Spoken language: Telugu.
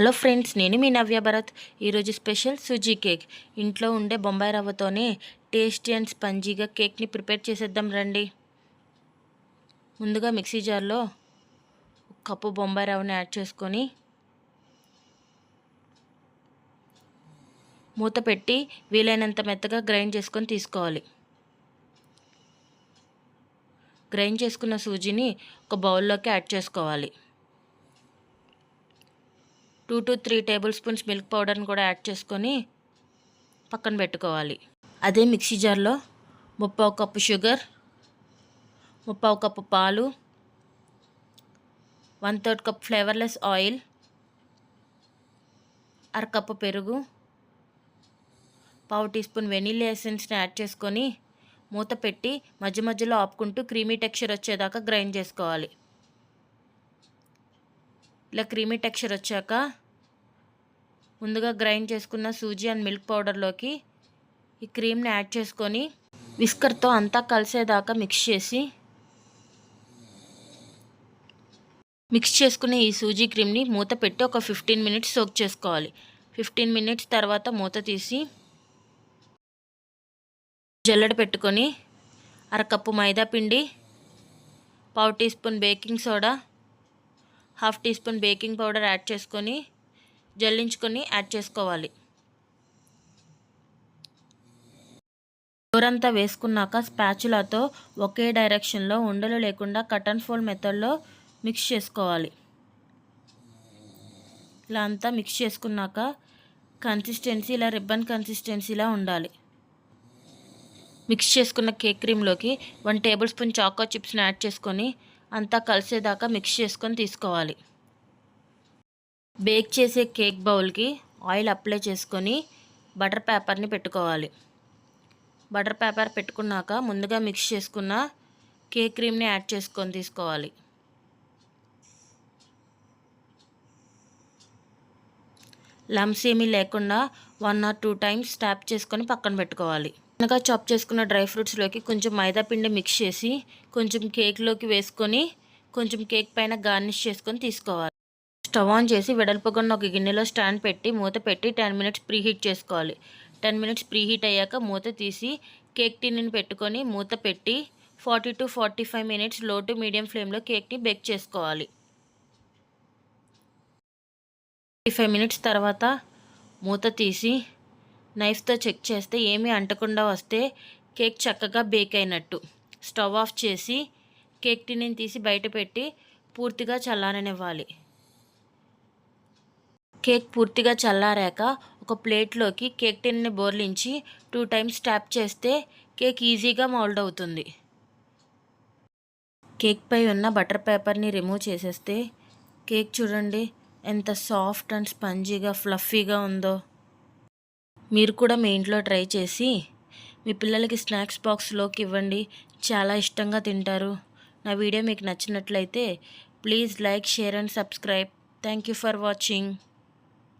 హలో ఫ్రెండ్స్ నేను మీ నవ్య భరత్. ఈరోజు స్పెషల్ సూజీ కేక్. ఇంట్లో ఉండే బొంబాయి రవ్వతోనే టేస్టీ అండ్ స్పంజీగా కేక్ని ప్రిపేర్ చేసేద్దాం రండి. ముందుగా మిక్సీ జార్లో ఒక కప్పు బొంబాయి రవ్వని యాడ్ చేసుకొని మూత పెట్టి వీలైనంత మెత్తగా గ్రైండ్ చేసుకొని తీసుకోవాలి. గ్రైండ్ చేసుకున్న సూజీని ఒక బౌల్లోకి యాడ్ చేసుకోవాలి. Two to three tablespoons milk పౌడర్ని కూడా యాడ్ చేసుకొని పక్కన పెట్టుకోవాలి. అదే మిక్సీ జార్లో ముప్పావు కప్పు షుగర్ ముప్పావు కప్పు పాలు one third cup flavourless oil అరకప్పు పెరుగు పావు టీ స్పూన్ వెనీలా ఎసెన్స్ని యాడ్ చేసుకొని మూత పెట్టి మధ్య మధ్యలో ఆపుకుంటూ క్రీమీ టెక్స్చర్ వచ్చేదాకా గ్రైండ్ చేసుకోవాలి. ఇలా క్రీమీ టెక్స్చర్ వచ్చాక ముందుగా గ్రైండ్ చేసుకున్న సూజీ అండ్ మిల్క్ పౌడర్లోకి ఈ క్రీమ్ని యాడ్ చేసుకొని విస్కర్తో అంతా కలిసేదాకా మిక్స్ చేసి మిక్స్ చేసుకున్న ఈ సూజీ క్రీమ్ని మూత పెట్టి ఒక ఫిఫ్టీన్ మినిట్స్ సోక్ చేసుకోవాలి. ఫిఫ్టీన్ మినిట్స్ తర్వాత మూత తీసి జల్లెడ పెట్టుకొని అరకప్పు మైదా పిండి పావు teaspoon baking soda half teaspoon baking powder add చేసుకొని జల్లించుకొని యాడ్ చేసుకోవాలి. డోరంతా వేసుకున్నాక స్పాచులాతో ఒకే డైరెక్షన్లో ఉండలు లేకుండా కటన్ ఫోల్డ్ మెథడ్లో మిక్స్ చేసుకోవాలి. ఇలా అంతా మిక్స్ చేసుకున్నాక కన్సిస్టెన్సీ ఇలా రిబ్బన్ కన్సిస్టెన్సీలా ఉండాలి. మిక్స్ చేసుకున్న కేక్ క్రీమ్లోకి వన్ టేబుల్ స్పూన్ చాకో చిప్స్ని యాడ్ చేసుకొని అంతా కలిసేదాకా మిక్స్ చేసుకొని తీసుకోవాలి. బేక్ చేసే కేక్ బౌల్కి ఆయిల్ అప్లై చేసుకొని బటర్ పేపర్ని పెట్టుకోవాలి. బటర్ పేపర్ పెట్టుకున్నాక ముందుగా మిక్స్ చేసుకున్న కేక్ క్రీమ్ని యాడ్ చేసుకొని తీసుకోవాలి. లమ్స్ ఏమీ లేకుండా one or two times tap చేసుకొని పక్కన పెట్టుకోవాలి. అనగా చాప్ చేసుకున్న డ్రై ఫ్రూట్స్లోకి కొంచెం మైదా పిండి మిక్స్ చేసి కొంచెం కేక్లోకి వేసుకొని కొంచెం కేక్ పైన గార్నిష్ చేసుకొని తీసుకోవాలి. స్టవ్ ఆన్ చేసి వెడల్పగొన్న ఒక గిన్నెలో స్టాండ్ పెట్టి మూత పెట్టి టెన్ మినిట్స్ ప్రీ హీట్ చేసుకోవాలి. టెన్ మినిట్స్ ప్రీ హీట్ అయ్యాక మూత తీసి కేక్ టిన్ని పెట్టుకొని మూత పెట్టి ఫార్టీ టు ఫార్టీ ఫైవ్ మినిట్స్లో టు మీడియం ఫ్లేమ్లో కేక్ని బేక్ చేసుకోవాలి. ఫార్టీ ఫైవ్ మినిట్స్ తర్వాత మూత తీసి నైఫ్తో చెక్ చేస్తే ఏమీ అంటకుండా వస్తే కేక్ చక్కగా బేక్ అయినట్టు. స్టవ్ ఆఫ్ చేసి కేక్ టిన్నిని తీసి బయట పెట్టి పూర్తిగా చల్లారనివ్వాలి. కేక్ పూర్తిగా చల్లారాక ఒక ప్లేట్లోకి కేక్ టిన్ని బోర్లించి టూ టైమ్స్ ట్యాప్ చేస్తే కేక్ ఈజీగా మౌల్డ్ అవుతుంది. కేక్ పై ఉన్న బటర్ పేపర్ని రిమూవ్ చేసేస్తే కేక్ చూడండి ఎంత సాఫ్ట్ అండ్ స్పంజీగా ఫ్లఫీగా ఉందో. మీరు కూడా మీ ఇంట్లో ట్రై చేసి మీ పిల్లలకి స్నాక్స్ బాక్స్లోకి ఇవ్వండి. చాలా ఇష్టంగా తింటారు. నా వీడియో మీకు నచ్చినట్లయితే please like share and subscribe. Thank you for watching.